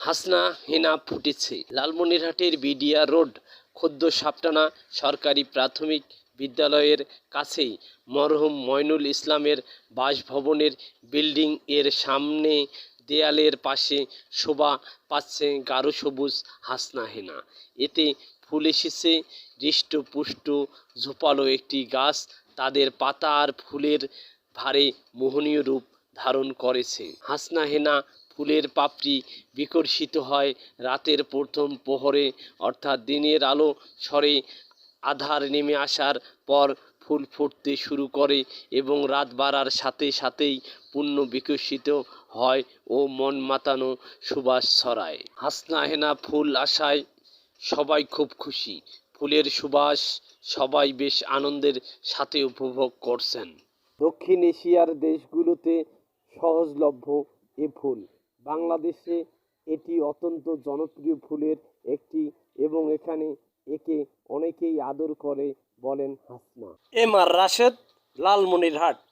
হাসনা হেনা ফুটেছে। লালমনিরহাটের বিডিয়া রোড, খদ্দ সাপটানা সরকারি প্রাথমিক বিদ্যালয়ের কাছেই মরহুম ময়নুল ইসলামের বাসভবনের বিল্ডিং এর সামনে দেয়ালের পাশে শোভা পাচ্ছে গাঢ় সবুজ হাসনা হেনা। এতে ফুল এসেছে, হৃষ্টপুষ্ট ঝোপালো একটি গাছ, তাদের পাতা আর ফুলের ভারে মোহনীয় রূপ ধারণ করেছে। হাসনা হেনা ফুলের পাপড়ি বিকর্ষিত হয় রাতের প্রথম প্রহরে অর্থাৎ দিনের আলো সরে আধার নেমে আসার পর ফুল ফুটতে শুরু করে এবং রাত বাড়ার সাথে সাথেই পূর্ণ বিকশিত হয় ও মন মাতানো সুবাস ছড়ায়। হাসনা হেনা ফুল আসায় সবাই খুব খুশি। ফুলের সুবাস সবাই বেশ আনন্দের সাথে উপভোগ করছেন। দক্ষিণ এশিয়ার দেশগুলোতে সহজলভ্য এ ফুল। বাংলাদেশে এটি অত্যন্ত জনপ্রিয় ফুলের একটি এবং এখানে একে অনেকেই আদর করে বলেন Hasna. M R Rashed, Lalmonirhat.